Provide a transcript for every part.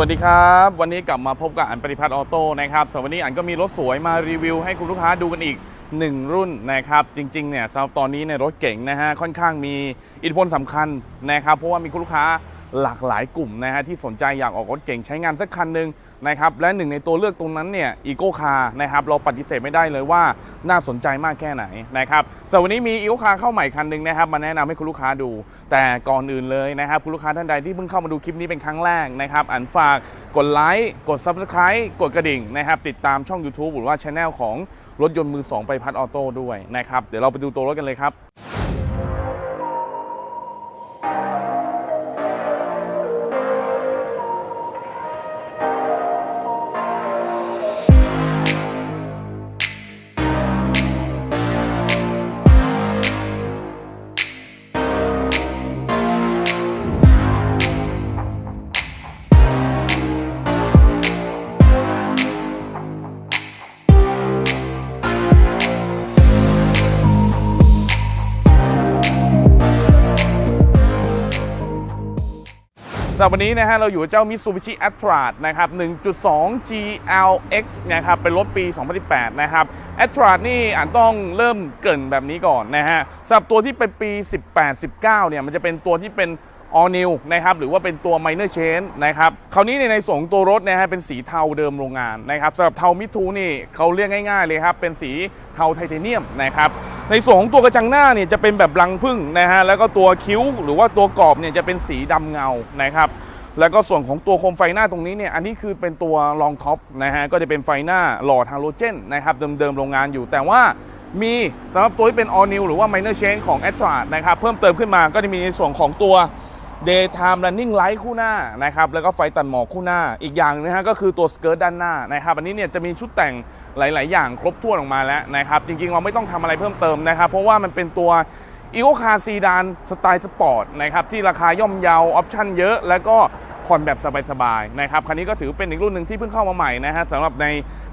วัสดีครับ วันนี้กลับมาพบกับอันปริพัฒน์ออโต้นะครับสำหรับวันนี้อันก็มีรถสวยมารีวิวให้คุณลูกค้าดูกันอีก 1 รุ่นนะครับ จริงๆเนี่ยสำหรับตอนนี้ในยรถเก๋งนะฮะค่อนข้างมีอิทธิพลสำคัญนะครับ เพราะว่ามีคุณลูกค้าหลากหลายกลุ่มนะฮะที่สนใจอยากออกรถเก๋งใช้งานสักคันหนึ่ง นะครับและหนึ่งในตัวเลือกตรงนั้นเนี่ยอีโก้คาร์นะครับเราปฏิเสธไม่ได้เลยว่าน่าสนใจมากแค่ไหนนะครับสำหรับวันนี้มีอีโก้คาร์เข้าใหม่คันหนึ่งนะครับมาแนะนำให้คุณลูกค้าดู แต่ก่อนอื่นเลยนะครับคุณลูกค้าท่านใดที่เพิ่งเข้ามาดูคลิปนี้เป็นครั้งแรกนะครับอันฝากกดไลค์กด Subscribe กดกระดิ่งนะครับติดตามช่อง YouTube หรือว่าช anel ของรถยนต์มือ 2 ไปพัดออโต้ด้วยนะครับเดี๋ยวเราไปดูตัวรถกันเลยครับ สำหรับวันนี้นะฮะเราอยู่กับเจ้า Mitsubishi a t r a นะครับ 1.2 GLX นะครับ เป็นรถปี 2018 นะครับ a t r a นี่อานต้องเริ่มเกินแบบนี้ก่อนนะฮะสำหรับตัวที่เป็นปี 18-19 เนี่ย มันจะเป็นตัวที่เป็น all new นะครับ หรือว่าเป็นตัว minor change นะครับ คราวนี้ในในส่วนของตัวรถนะฮะเป็นสีเทาเดิมโรงงานนะครับสำหรับเทามิทูนี่เขาเรียกง่ายๆเลยครับ เป็นสีเทาไทเทเนียมนะครับ ในส่วนของตัวกระจังหน้าเนี่ยจะเป็นแบบรังผึ้งนะฮะแล้วก็ตัวคิ้วหรือว่าตัวกรอบเนี่ยจะเป็นสีดำเงานะครับแล้วก็ส่วนของตัวโคมไฟหน้าตรงนี้เนี่ยอันนี้คือเป็นตัวรองท็อปนะฮะก็จะเป็นไฟหน้าหล่อทางโลเจนนะครับเดิมๆโรงงานอยู่แต่ว่ามีสำหรับตัวที่เป็น all new หรือว่า minor change ของ a t r a นะครับเพิ่มเติมขึ้นมาก็จะมีในส่วนของตัว daytime running light คู่หน้านะครับแล้วก็ไฟตัดหมอกคู่หน้าอีกอย่างนะฮะก็คือตัวสเกิร์ตด้านหน้านะครับอันนี้เนี่ยจะมีชุดแต่ง หลาย ๆ อย่างครบถ้วนออกมาแล้วนะครับ จริง ๆ เราไม่ต้องทำอะไรเพิ่มเติมนะครับ เพราะว่ามันเป็นตัว e c o Car Sedan สไตล์สปอร์ตนะครับที่ราคาย่อมเยาออปชั่นเยอะ แล้วก็ผ่อนแบบสบาย ๆ นะครับ คันนี้ก็ถือเป็นอีกรุ่นหนึ่งที่เพิ่งเข้ามาใหม่นะฮะสำหรับใน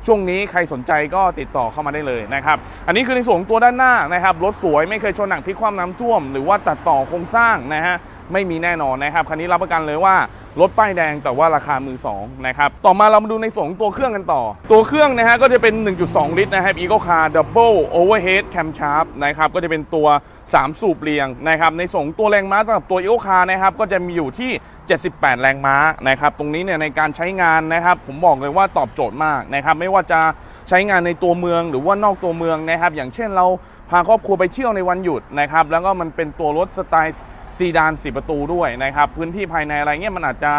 ช่วงนี้ใครสนใจก็ติดต่อเข้ามาได้เลยนะครับ อันนี้คือในส่วนตัวด้านหน้านะครับรถสวยไม่เคยชนหนักพลิกคว่ำน้ำท่วม หรือว่าตัดต่อโครงสร้างนะฮะ ไม่มีแน่นอนนะครับคันนี้รับประกันเลยว่ารถป้ายแดงแต่ว่าราคามือ2นะครับต่อมาเรามาดูในส่วนของตัวเครื่องกันต่อ ตัวเครื่องนะฮะก็จะเป็น 1.2 ลิตรนะครับ Eco Car Double Overhead Camshaft นะครับก็จะเป็นตัว 3 สูบเรียงนะครับในส่วนของตัวแรงม้าสำหรับตัว Eco Car นะครับก็จะมีอยู่ที่ 78 แรงม้านะครับตรงนี้เนี่ยในการใช้งานนะครับผมบอกเลยว่าตอบโจทย์มากนะครับไม่ว่าจะใช้งานในตัวเมืองหรือว่านอกตัวเมืองนะครับอย่างเช่นเราพาครอบครัวไปเที่ยวในวันหยุดนะครับแล้วก็มันเป็นตัวรถสไตล์ ซีดานสี่ประตูด้วยนะครับ พื้นที่ภายในอะไรเงี้ยมันอาจจะ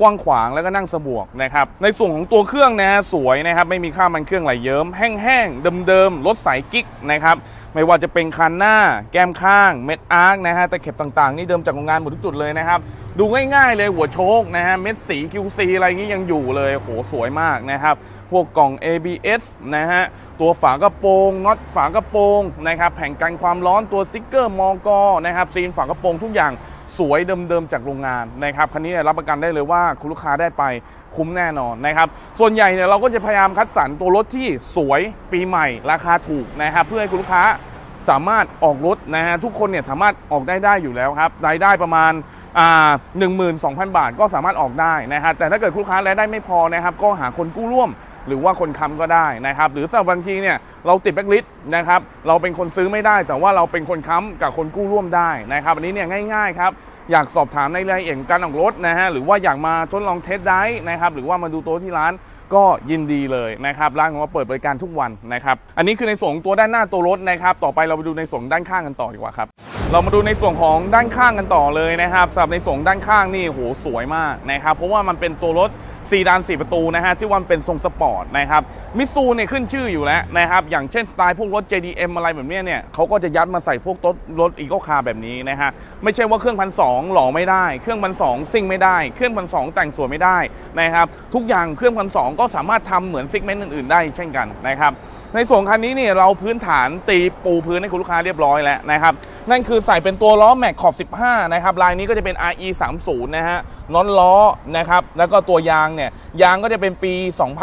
กว้างขวางแล้วก็นั่งสะดวกนะครับในส่วนของตัวเครื่องนะฮะสวยนะครับไม่มีค่ามันเครื่องไหลเยิ้มแห้งๆเดิมๆรถสายกิ๊กนะครับไม่ว่าจะเป็นคันหน้า แก้มข้าง เม็ดอาร์คนะฮะตะเข็บต่างๆ นี่เดิมจากโรงงานหมดทุกจุดเลยนะครับ ดูง่ายๆเลยหัวโชคนะฮะเม็ดสี QC อะไรเงี้ยังอยู่เลยโหสวยมากนะครับ พวกกล่อง ABS นะฮะตัวฝากระโปรงน็อตฝากระโปรงนะครับแผงกันความร้อนตัวสติ๊กเกอร์มอกนะครับซีนฝากระโปรงทุกอย่าง สวยเดิมๆจากโรงงานนะครับคันนี้เนี่ยรับประกันได้เลยว่าคุณลูกค้าได้ไปคุ้มแน่นอนนะครับส่วนใหญ่เนี่ยเราก็จะพยายามคัดสรรตัวรถที่สวยปีใหม่ ราคาถูกนะครับเพื่อให้คุณลูกค้าสามารถออกรถนะฮะทุกคนเนี่ยสามารถออกได้ได้อยู่แล้วครับรายได้ประมาณอ่า12,000บาทก็สามารถออกได้นะฮะแต่ถ้าเกิดคุณลูกค้ารายได้ไม่พอนะครับก็หาคนกู้ร่วม หรือว่าคนค้ำก็ได้นะครับหรือสำหรับบางทีเนี่ยเราติดแบ็กลิสต์นะครับเราเป็นคนซื้อไม่ได้ แต่ว่าเราเป็นคนค้ำกับคนกู้ร่วมได้นะครับอันนี้เนี่ยง่ายๆครับอยากสอบถามในรายละเอียดการออกรถนะฮะหรือว่าอยากมาทดลองเทสได้นะครับหรือว่ามาดูโต๊ะที่ร้านก็ยินดีเลยนะครับร้านของเราเปิดบริการทุกวันนะครับอันนี้คือในส่วนของตัวด้านหน้าตัวรถนะครับต่อไปเราไปดูในส่วนด้านข้างกันต่อดีกว่าครับเรามาดูในส่วนของด้านข้างกันต่อเลยนะครับสำหรับในส่วนด้านข้างนี่โหสวยมากนะครับเพราะว่ามันเป็นตัวรถ ซีดาน4ประตูนะฮะที่ว่ามันเป็นทรงสปอร์ตนะครับมิซูเนี่ยขึ้นชื่ออยู่แล้วนะครับอย่างเช่นสไตล์พวกรถ JDM อะไรแบบเนี้ยเนี่ยเขาก็จะยัดมาใส่พวกรถรถอีโคคาร์แบบนี้นะฮะไม่ใช่ว่าเครื่องพันสองหล่อไม่ได้ เครื่องพันสองซิ่งไม่ได้ เครื่องพันสองแต่งสวยไม่ได้นะครับทุกอย่างเครื่องพันสองก็สามารถทำเหมือนซิกเมนต์อื่นๆได้เช่นกันนะครับ ในส่วนคันนี้เนี่ยเราพื้นฐานตีปูพื้นให้คุณลูกค้าเรียบร้อยแล้วนะครับ นั่นคือใส่เป็นตัวล้อแม็กขอบ 15 นะครับ ลายนี้ก็จะเป็น RE 30นะฮะน้อนล้อนะครับ แล้วก็ตัวยางเนี่ย ยางก็จะเป็นปี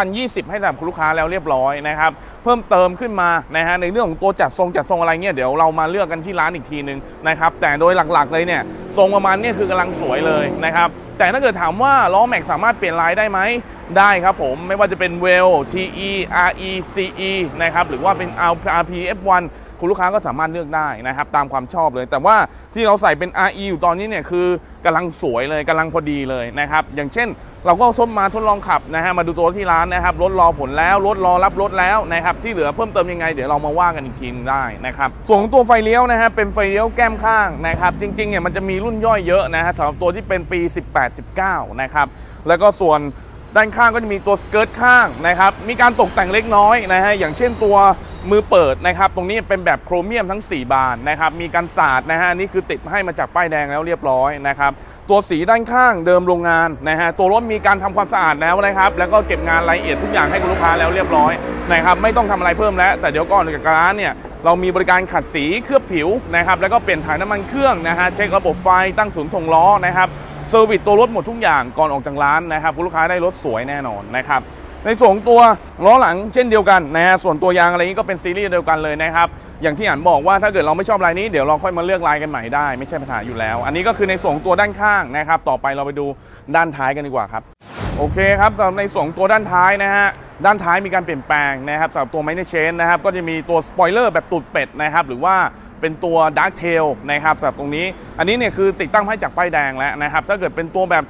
2020 ให้สำหรับคุณลูกค้าแล้วเรียบร้อยนะครับ เพิ่มเติมขึ้นมานะฮะในเรื่องของตัวจัดทรงจัดทรงอะไรเงี้ยเดี๋ยวเรามาเลือกกันที่ร้านอีกทีนึงนะครับแต่โดยหลักๆเลยเนี่ยทรงประมาณนี้คือกำลังสวยเลยนะครับแต่ถ้าเกิดถามว่าล้อแม็กสามารถเปลี่ยนลายได้ไหมได้ครับผมไม่ว่าจะเป็นเวล TE RE CE นะครับหรือว่าเป็น RP F1 คุณลูกค้าก็สามารถเลือกได้นะครับตามความชอบเลย แต่ว่าที่เราใส่เป็น RE อยู่ตอนนี้เนี่ยคือกำลังสวยเลยกำลังพอดีเลยนะครับอย่างเช่น เราก็ทดมมาทดลองขับนะฮะมาดูตัวที่ร้านนะครับรถรอผลแล้วรถรอรับรถแล้วนะครับที่เหลือเพิ่มเติมยังไงเดี๋ยวเรามาว่ากันอีกทีนึงได้นะครับส่วนตัวไฟเลี้ยวนะฮะเป็นไฟเลี้ยวแก้มข้างนะครับจริงๆเนี่ยมันจะมีรุ่นย่อยเยอะนะฮะสำหรับตัวที่เป็นปี 18-19 นะครับแล้วก็ส่วนด้านข้างก็จะมีตัวสเกิร์ตข้างนะครับ มีการตกแต่งเล็กน้อยนะฮะ อย่างเช่นตัว มือเปิดนะครับ ตรงนี้เป็นแบบโครเมียมทั้ง 4 บานนะครับ มีการสาดนะฮะนี่คือติดให้มาจากป้ายแดงแล้วเรียบร้อยนะครับ ตัวสีด้านข้างเดิมโรงงานนะฮะ ตัวรถมีการทำความสะอาดแล้วนะครับ แล้วก็เก็บงานรายละเอียดทุกอย่างให้คุณลูกค้าแล้วเรียบร้อยนะครับ ไม่ต้องทำอะไรเพิ่มแล้ว แต่เดี๋ยวก่อนจากร้านเนี่ย เรามีบริการขัดสีเคลือบผิวนะครับ แล้วก็เปลี่ยนถ่ายน้ำมันเครื่องนะฮะ เช็คระบบไฟ ตั้งศูนย์ส่งล้อนะครับ เซอร์วิสตัวรถหมดทุกอย่างก่อนออกจากร้านนะครับคุณลูกค้าได้รถสวยแน่นอนนะครับ ในส่วนของตัวล้อหลังเช่นเดียวกันนะฮะส่วนตัวยางอะไรนี้ก็เป็นซีรีส์เดียวกันเลยนะครับอย่างที่อ่านบอกว่าถ้าเกิดเราไม่ชอบลายนี้เดี๋ยวเราค่อยมาเลือกลายกันใหม่ได้ไม่ใช่ปัญหาอยู่แล้ว อันนี้ก็คือในส่วนของตัวด้านข้างนะครับต่อไปเราไปดูด้านท้ายกันดีกว่าครับโอเคครับสำหรับในส่วนของตัวด้านท้ายนะฮะด้านท้ายมีการเปลี่ยนแปลงนะครับสำหรับตัวไมเนเชนนะครับก็จะมีตัวสปอยเลอร์แบบตูดเป็ดนะครับหรือว่าเป็นตัว Dark Tail นะครับสำหรับตรงนี้ อันนี้เนี่ยคือติดตั้งให้จากป้ายแดงแล้วนะครับถ้าเกิดเป็นตัวแบบ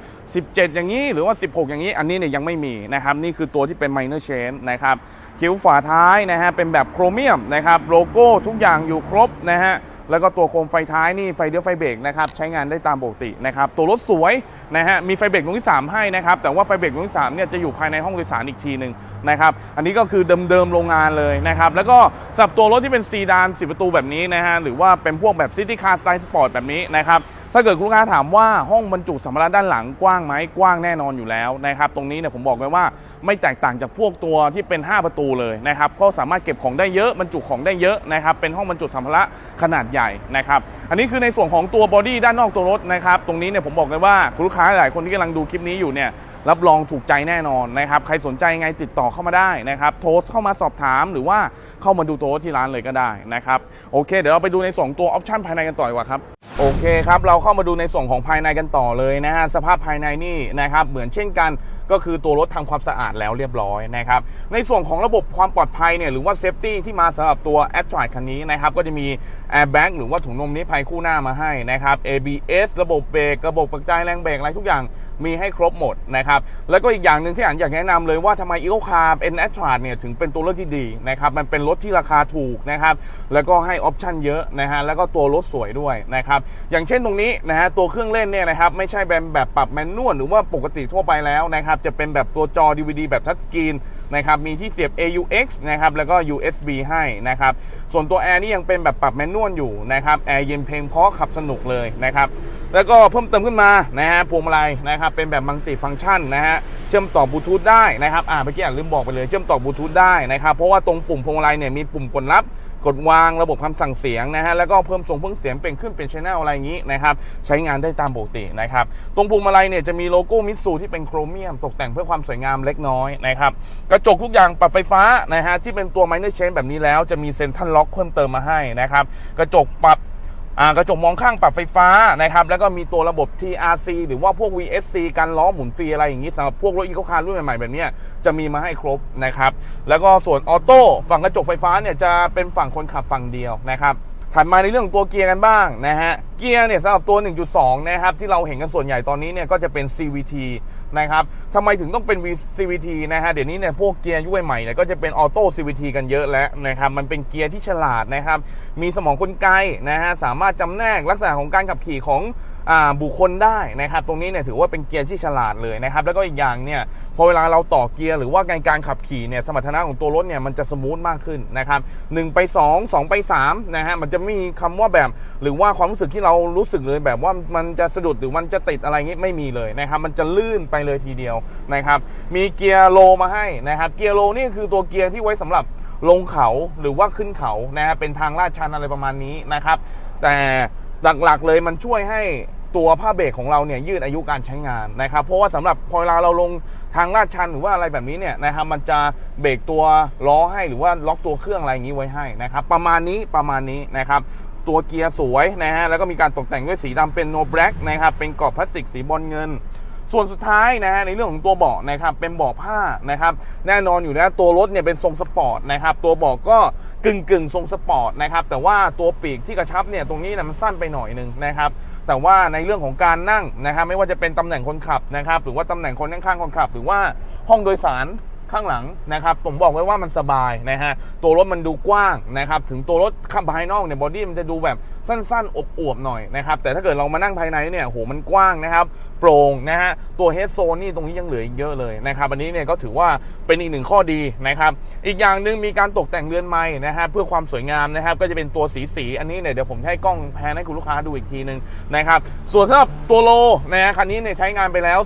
17 อย่างนี้หรือว่า 16 อย่างนี้ อันนี้เนี่ยยังไม่มีนะครับ นี่คือตัวที่เป็น Minor Change นะครับคิ้วฝาท้ายนะฮะเป็นแบบโครเมียมนะครับโลโก้ทุกอย่างอยู่ครบนะฮะแล้วก็ตัวโคมไฟท้ายนี่ไฟเดียวไฟเบรกนะครับใช้งานได้ตามปกตินะครับตัวรถสวยนะฮะมีไฟเบรกดวงที่ 3 ให้นะครับแต่ว่าไฟเบรกดวงที่3เนี่ยจะอยู่ภายในห้องโดยสารอีกทีหนึ่งนะครับอันนี้ก็คือเดิมๆโรงงานเลยนะครับแล้วก็สับตัวรถที่เป็นซีดาน 10 ประตูแบบนี้นะฮะหรือว่าเป็นพวกแบบซิตี้คาร์สไตล์สปอร์ตแบบนี้นะครับ ถ้าเกิดคุณลูกค้าถามว่าห้องบรรจุสัมภาระด้านหลังกว้างไหมกว้างแน่นอนอยู่แล้วนะครับตรงนี้เนี่ยผมบอกเลยว่าไม่แตกต่างจากพวกตัวที่เป็น 5 ประตูเลยนะครับก็สามารถเก็บของได้เยอะบรรจุของได้เยอะนะครับเป็นห้องบรรจุสัมภาระขนาดใหญ่นะครับอันนี้คือในส่วนของตัวบอดี้ด้านนอกตัวรถนะครับตรงนี้เนี่ยผมบอกเลยว่าคุณลูกค้าหลายคนที่กำลังดูคลิปนี้อยู่เนี่ยรับรองถูกใจแน่นอนนะครับ ใครสนใจไงติดต่อเข้ามาได้นะครับ โทรเข้ามาสอบถามหรือว่าเข้ามาดูตัวที่ร้านเลยก็ได้นะครับ โอเค เดี๋ยวเราไปดูในส่วนของตัวออปชั่นภายในกันต่อดีกว่าครับ โอเคครับ เราเข้ามาดูในส่วนของภายในกันต่อเลยนะฮะสภาพภายในนี่นะครับเหมือนเช่นกันก็คือตัวรถทำความสะอาดแล้วเรียบร้อยนะครับในส่วนของระบบความปลอดภัยเนี่ยหรือว่าเซฟตี้ที่มาสำหรับตัวแอดทรายคันนี้นะครับก็จะมีแอร์แบ็กหรือว่าถุงลมนิรภัยคู่หน้ามาให้นะครับ ABS ระบบเบรกระบบปัจจัยแรงเบรกอะไรทุกอย่าง มีให้ครบหมดนะครับ แล้วก็อีกอย่างหนึ่งที่อันอยากแนะนำเลยว่าทำไมอีโคคาร์เอ็น a t r a เนี่ยถึงเป็นตัวเลือกที่ดีนะครับ มันเป็นรถที่ราคาถูกนะครับ แล้วก็ให้ออปชันเยอะนะฮะ แล้วก็ตัวรถสวยด้วยนะครับ อย่างเช่นตรงนี้นะฮะ ตัวเครื่องเล่นเนี่ยนะครับ ไม่ใช่แบบแบบปรับแมนนวลหรือว่าปกติทั่วไปแล้วนะครับ จะเป็นแบบตัวจอ DVD แบบทัชสกรีน นะครับมีที่เสียบ AUX นะครับแล้วก็ USB ให้นะครับส่วนตัวแอร์นี่ยังเป็นแบบปรับแมนนวลอยู่นะครับแอร์เย็นเพลงเพราะขับสนุกเลยนะครับแล้วก็เพิ่มเติมขึ้นมานะฮะพวงมาลัยนะครับเป็นแบบมัลติฟังก์ชันนะฮะเชื่อมต่อบลูทูธได้นะครับอ่าเมื่อกี้อ่านลืมบอกไปเลยเชื่อมต่อบลูทูธได้นะครับเพราะว่าตรงปุ่มพวงมาลัยเนี่ยมีปุ่มกดรับ กดวางระบบคำสั่งเสียงนะฮะแล้วก็เพิ่มส่งเพิ่มเสียงเป็นขึ้นเป็นชแนลอะไรอย่างนี้นะครับใช้งานได้ตามปกตินะครับตรงพวงมาลัยเนี่ยจะมีโลโก้มิสซูที่เป็นโครเมียม ตกแต่งเพื่อความสวยงามเล็กน้อยนะครับกระจกทุกอย่างปรับไฟฟ้านะฮะที่เป็นตัวไมเนอร์เชนแบบนี้แล้วจะมีเซ็นทรัลล็อกเพิ่มเติมมาให้นะครับกระจกปรับ กระจกมองข้างปรับไฟฟ้านะครับแล้วก็มีตัวระบบ TRC หรือว่าพวก VSC กันล้อหมุนฟรีอะไรอย่างนี้สำหรับพวกรถอีโคคาร์รุ่นใหม่ๆแบบนี้จะมีมาให้ครบนะครับแล้วก็ส่วนออโต้ฝั่งกระจกไฟฟ้าเนี่ยจะเป็นฝั่งคนขับฝั่งเดียวนะครับ ถัดมาในเรื่องของตัวเกียร์กันบ้างนะฮะ เกียร์เนี่ยสำหรับตัว 1.2 นะครับ ที่เราเห็นกันส่วนใหญ่ตอนนี้เนี่ยก็จะเป็น CVT นะครับทำไมถึงต้องเป็น CVT นะฮะ เดี๋ยวนี้เนี่ยพวกเกียร์ยุคใหม่เนี่ยก็จะเป็นออโต้ CVT กันเยอะแล้วนะครับ มันเป็นเกียร์ที่ฉลาดนะครับ มีสมองกลไกนะฮะ สามารถจำแนกลักษณะของการขับขี่ของ บุคคลได้นะครับตรงนี้เนี่ยถือว่าเป็นเกียร์ที่ฉลาดเลยนะครับแล้วก็อีกอย่างเนี่ยพอเวลาเราต่อเกียร์หรือว่าการการขับขี่เนี่ยสมรรถนะของตัวรถเนี่ยมันจะสมูทมากขึ้นนะครับหนึ่งไปสองสองไปสามนะฮะมันจะไม่มีคำว่าแบบหรือว่าความรู้สึกที่เรารู้สึกเลยแบบว่ามันจะสะดุดหรือมันจะติดอะไรเงี้ยไม่มีเลยนะครับมันจะลื่นไปเลยทีเดียวนะครับมีเกียร์โลมาให้นะครับเกียร์โลนี่คือตัวเกียร์ที่ไว้สำหรับลงเขาหรือว่าขึ้นเขานะฮะเป็นทางลาดชันอะไรประมาณนี้นะครับแต่หลักๆเลยมันช่วยให้ ตัวผ้าเบรกของเราเนี่ยยืดอายุการใช้งานนะครับ เพราะว่าสำหรับพอเวลาเราลงทางลาดชันหรือว่าอะไรแบบนี้เนี่ยนะครับมันจะเบรกตัวล้อให้หรือว่าล็อกตัวเครื่องอะไรอย่างนี้ไว้ให้นะครับ ประมาณนี้ประมาณนี้นะครับตัวเกียร์สวยนะฮะแล้วก็มีการตกแต่งด้วยสีดำเป็นโนแบล็กนะครับเป็นกรอบพลาสติกสีบอลเงิน ส่วนสุดท้ายนะฮะในเรื่องของตัวเบาะนะครับเป็นเบาะผ้านะครับแน่นอนอยู่แล้วตัวรถเนี่ยเป็นทรงสปอร์ตนะครับตัวเบาะก็กึ่งกึ่งทรงสปอร์ตนะครับแต่ว่าตัวปีกที่กระชับเนี่ยตรงนี้นะมันสั้นไปหน่อยนึงนะครับ แต่ว่าในเรื่องของการนั่งนะครับไม่ว่าจะเป็นตำแหน่งคนขับนะครับหรือว่าตำแหน่งคนข้างๆคนขับ หรือว่าห้องโดยสาร ข้างหลังนะครับผมบอกไว้ว่ามันสบายนะฮะตัวรถมันดูกว้างนะครับถึงตัวรถข้างภายนอกเนี่ยบอดี้มันจะดูแบบสั้นๆอบอวบๆหน่อยนะครับแต่ถ้าเกิดเรามานั่งภายในเนี่ยโหมันกว้างนะครับโปร่งนะฮะตัวเฮดโซนนี่ตรงนี้ยังเหลืออีกเยอะเลยนะครับอันนี้เนี่ยก็ถือว่าเป็นอีกหนึ่งข้อดีนะครับอีกอย่างหนึ่งมีการตกแต่งเรือนไม้นะฮะเพื่อความสวยงามนะครับก็จะเป็นตัวสีสีอันนี้เนี่ยเดี๋ยวผมให้กล้องแพนให้คุณลูกค้าดูอีกทีหนึ่งนะครับส่วนสำหรับตัวโลนะฮะคันนี้เนี่ยใช้งานไปแล้ว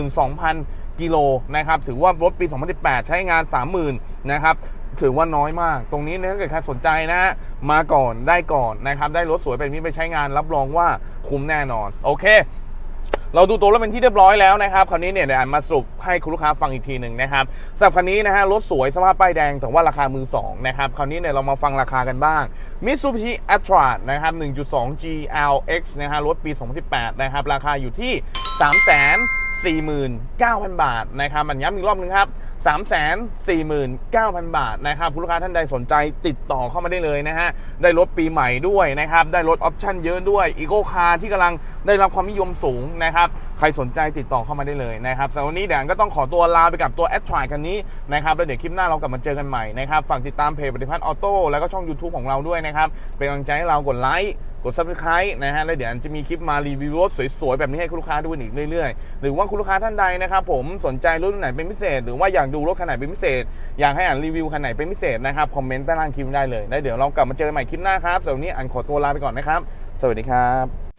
32,000 กิโลนะครับถือว่ารถปี 2018 ใช้งาน 30,000นะครับถือว่าน้อยมาก ตรงนี้เนี่ยถ้าเกิดใครสนใจนะ มาก่อนได้ก่อนนะครับ ได้รถสวยแบบนี้ไปใช้งานรับรองว่าคุ้มแน่นอน โอเค เราดูตัวรถเป็นที่เรียบร้อยแล้วนะครับคราวนี้เนี่ยเดี๋ยวมาสรุปให้คุณลูกค้าฟังอีกทีหนึ่งนะครับสำหรับคันนี้นะฮะรถสวยสภาพป้ายแดงแต่ว่าราคามือสองนะครับคราวนี้เนี่ยเรามาฟังราคากันบ้าง Mitsubishi a t r a นะครับ 1.2 GLX นะฮะรถปี 2018 นะครับราคาอยู่ที่ 49,000 บาทนะครับมันย้ำอีกรอบนึงครับ349,000 บาทนะครับคุณลูกค้าท่านใดสนใจติดต่อเข้ามาได้เลยนะฮะ ได้รถปีใหม่ด้วยนะครับ ได้รถออปชั่นเยอะด้วยอีโก้คาร์ที่กำลังได้รับความนิยมสูงนะครับ ใครสนใจติดต่อเข้ามาได้เลยนะครับสำหรับวันนี้เดี๋ยวก็ต้องขอตัวลาไปกับตัวแอดทรายคันนี้นะครับ แล้วเดี๋ยวคลิปหน้าเรากลับมาเจอกันใหม่นะครับ ฝากติดตามเพจปฏิพัฒน์ออโต้แล้วก็ช่อง YouTube ของเราด้วยนะครับ เป็นกำลังใจให้เรากดไลค์กด subscribe นะฮะ แล้วเดี๋ยวจะมีคลิปมารีวิวรถสวยๆแบบนี้ให้คุณลูกค้าดูอีกเรื่อยๆ หรือว่าคุณลูกค้าท่านใดนะครับผมสนใจรถไหนเป็นพิเศษหรือว่าอยากดูรถคันไหนเป็นพิเศษ อยากให้อ่านรีวิวคันไหนเป็นพิเศษนะครับ คอมเมนต์ใต้ล่างคลิปได้เลยแล้วเดี๋ยวเรากลับมาเจอกันใหม่คลิปหน้าครับสำหรับวันนี้อ่านขอตัวลาไปก่อนนะครับ สวัสดีครับ